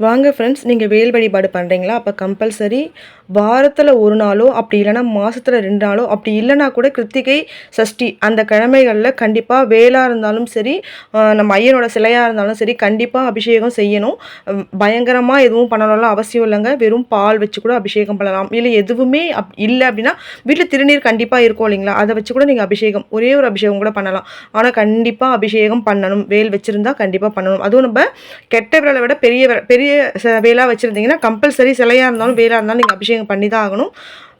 வாங்க ஃப்ரெண்ட்ஸ் நீங்கள் வேல் வழிபாடு பண்ணுறீங்களா அப்போ கம்பல்சரி வாரத்தில் ஒரு நாளோ அப்படி இல்லைன்னா மாதத்தில் ரெண்டு நாளோ அப்படி இல்லைனா கூட கிருத்திகை சஷ்டி அந்த கிழமைகளில் கண்டிப்பாக வேலாக இருந்தாலும் சரி நம்ம ஐயனோட சிலையாக இருந்தாலும் சரி கண்டிப்பாக அபிஷேகம் செய்யணும். பயங்கரமாக எதுவும் பண்ணணும்லாம் அவசியம் இல்லைங்க. வெறும் பால் வச்சு கூட அபிஷேகம் பண்ணலாம். இல்லை எதுவுமே அப் இல்லை அப்படின்னா வீட்டில் திருநீர் கண்டிப்பாக இருக்கும் இல்லைங்களா? அதை வச்சு கூட நீங்கள் அபிஷேகம் ஒரே ஒரு அபிஷேகம் கூட பண்ணலாம். ஆனால் கண்டிப்பாக அபிஷேகம் பண்ணணும். வேல் வச்சுருந்தா கண்டிப்பாக பண்ணணும். அதுவும் நம்ம கெட்ட விரலை விட பெரிய பெரிய ச- வச்சுருந்தீங்கன்னா கம்பல்சரி சிலையாக இருந்தாலும் வேலாக இருந்தாலும் நீங்கள் அபிஷேகம் பண்ணி தான் ஆகணும்.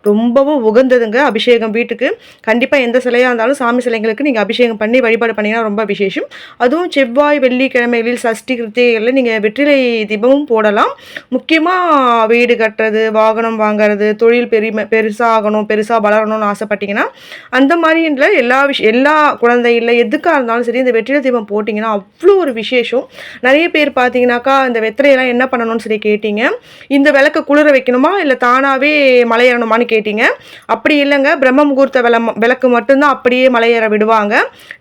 ரொம்பவும் உகந்ததுங்க அபிஷேகம் வீட்டுக்கு. கண்டிப்பாக எந்த சிலையாக இருந்தாலும் சாமி சிலைங்களுக்கு நீங்கள் அபிஷேகம் பண்ணி வழிபாடு பண்ணிங்கன்னா ரொம்ப விசேஷம். அதுவும் செவ்வாய் வெள்ளிக்கிழமைகளில் சஷ்டி கிருத்திகைகளில் நீங்கள் வெற்றிலை தீபமும் போடலாம். முக்கியமாக வீடு கட்டுறது வாகனம் வாங்குறது தொழில் பெருமை பெருசாக ஆகணும் பெருசாக வளரணும்னு ஆசைப்பட்டீங்கன்னா அந்த மாதிரி எல்லா விஷயம் எல்லா குழந்தை எதுக்காக இருந்தாலும் சரி இந்த வெற்றிலை தீபம் போட்டிங்கன்னா அவ்வளோ ஒரு விசேஷம். நிறைய பேர் பார்த்தீங்கன்னாக்கா இந்த வெற்றிலையெல்லாம் என்ன பண்ணணும்னு சொல்லி கேட்டீங்க. இந்த விளக்கு குளிர வைக்கணுமா? இல்லை தானாகவே மலையேறணுமான்னு கேட்டீங்க. அப்படி இல்லைங்க பிரம்ம முகூர்த்த விளம் விளக்கு மட்டும்தான் அப்படியே மலையேற விடுவாங்க.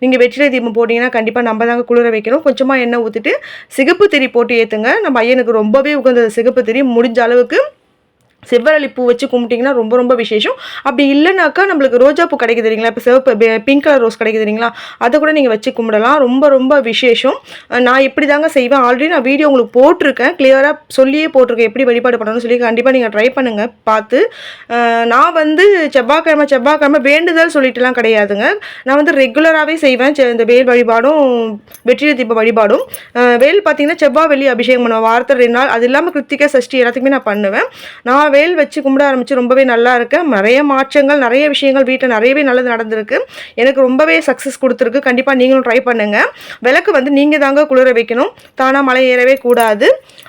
நீங்கள் வெற்றிலை தீபம் போட்டிங்கன்னா கண்டிப்பாக நம்ம தாங்க குளிர வைக்கணும். கொஞ்சமாக எண்ணெய் ஊற்றிட்டு சிகப்பு திரி போட்டு ஏற்றுங்க நம்ம ஐயனுக்கு ரொம்பவே உகந்தது சிகப்பு திரி. முடிஞ்ச அளவுக்கு செவ்வரளி பூ வச்சு கும்பிட்டிங்கன்னா ரொம்ப ரொம்ப விசேஷம். அப்படி இல்லைனாக்கா நம்மளுக்கு ரோஜா பூ கிடைக்குது தெரியுங்களா? இப்போ சிவப்பு பிங்க் கலர் ரோஸ் கிடைக்குது தெரியுங்களா? அதை கூட நீங்கள் வச்சு கும்பிடலாம். ரொம்ப ரொம்ப விசேஷம். நான் இப்படி தாங்க செய்வேன். ஆல்ரெடி நான் வீடியோ உங்களுக்கு போட்டிருக்கேன். கிளியராக சொல்லியே போட்டிருக்கேன். எப்படி வழிபாடு பண்ணணும்னு சொல்லி கண்டிப்பாக நீங்கள் ட்ரை பண்ணுங்கள் பார்த்து. நான் வந்து செவ்வாய்க்கிழமை செவ்வாய்க்கிழமை வேண்டுதல் சொல்லிட்டுலாம் கிடையாதுங்க. நான் வந்து ரெகுலராகவே செய்வேன். இந்த வேல் வழிபாடும் வெற்றிலை தீப வழிபாடும். வேல் பார்த்தீங்கன்னா செவ்வாய் வெள்ளி அபிஷேகம் பண்ணுவேன். வாரத்தில் ரெண்டு நாள். அது இல்லாமல் கிருத்திகை சஷ்டி எல்லாத்துக்குமே நான் பண்ணுவேன். நான் வேல் வச்சு கும்பிட ஆரம்பித்து ரொம்பவே நல்லா இருக்கேன் நிறைய மாற்றங்கள் நிறைய விஷயங்கள் வீட்டில் நிறையவே நல்லது நடந்திருக்கு. எனக்கு ரொம்பவே சக்ஸஸ் கொடுத்துருக்கு. கண்டிப்பாக நீங்களும் ட்ரை பண்ணுங்கள் விளக்கு வந்து நீங்கள் தாங்க குளிர வைக்கணும். தானாக மலை ஏறவே கூடாது.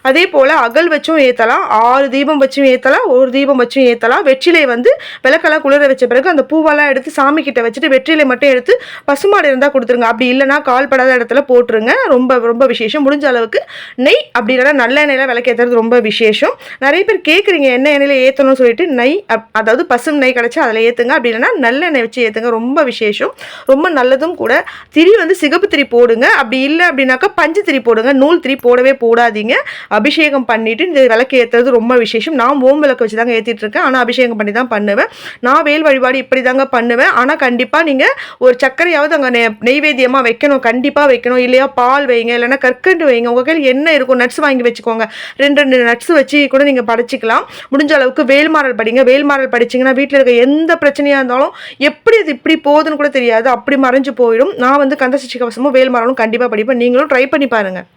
அதே போல் அகல் வச்சும் ஏற்றலாம் ஆறு தீபம் வச்சும் ஏற்றலாம் ஒரு தீபம் வச்சும் ஏற்றலாம் வெற்றிலை வந்து விளக்கெல்லாம் குளிர வச்ச பிறகு அந்த பூவெல்லாம் எடுத்து சாமி கிட்ட வச்சுட்டு வெற்றிலை மட்டும் எடுத்து பசுமாடு இருந்தால் கொடுத்துருங்க. அப்படி இல்லைன்னா கால் படாத இடத்துல போட்டுருங்க. ரொம்ப ரொம்ப விசேஷம். முடிஞ்ச அளவுக்கு நெய் அப்படி இல்லைன்னா நல்ல எண்ணெயில் விளக்கேற்றுறது ரொம்ப விசேஷம். நிறைய பேர் கேட்குறீங்க என்ன எண்ணெயில் ஏற்றணும்னு சொல்லிட்டு நெய் அதாவது பசும் நெய் கிடச்சா அதில் ஏற்றுங்க அப்படி இல்லைன்னா நல்லெண்ணெய் வச்சு ஏற்றுங்க ரொம்ப விசேஷம். ரொம்ப நல்லதும் கூட. திரி வந்து சிகப்பு திரி போடுங்க. அப்படி இல்லை அப்படின்னாக்கா பஞ்சு திரி போடுங்க. நூல் திரி போடவே போடாதீங்க. அபிஷேகம் பண்ணிவிட்டு இந்த விளக்கு ஏற்றுறது ரொம்ப விசேஷம். நான் ஓம் விளக்கு வச்சு தாங்க ஏற்றிட்டு இருக்கேன். ஆனால் அபிஷேகம் பண்ணி தான் பண்ணுவேன். நான் வேல் வழிபாடு இப்படி தாங்க பண்ணுவேன். ஆனால் கண்டிப்பாக நீங்கள் ஒரு சர்க்கரையாவது அங்கே நெ நெய்வேத்தியமாக வைக்கணும். கண்டிப்பாக வைக்கணும். இல்லையா பால் வைங்க. இல்லைன்னா கற்கண்டு வைங்க. உங்கள் கையில் என்ன இருக்கும் நட்ஸ் வாங்கி வச்சுக்கோங்க. ரெண்டு ரெண்டு நட்ஸ் வச்சு கூட நீங்கள் படைச்சிக்கலாம். முடிஞ்ச அளவுக்கு வேல்மாறல் படிங்க. வேல்மாறல் படிச்சிங்கன்னா வீட்டில் இருக்க எந்த பிரச்சனையாக இருந்தாலும் எப்படி அது இப்படி போகுதுன்னு கூட தெரியாது. அப்படி மறைஞ்சு போயிடும். நான் வந்து கந்தசஷ்டி கவசமும் வேல்மாறலும் கண்டிப்பாக படிப்பேன். நீங்களும் ட்ரை பண்ணி பாருங்கள்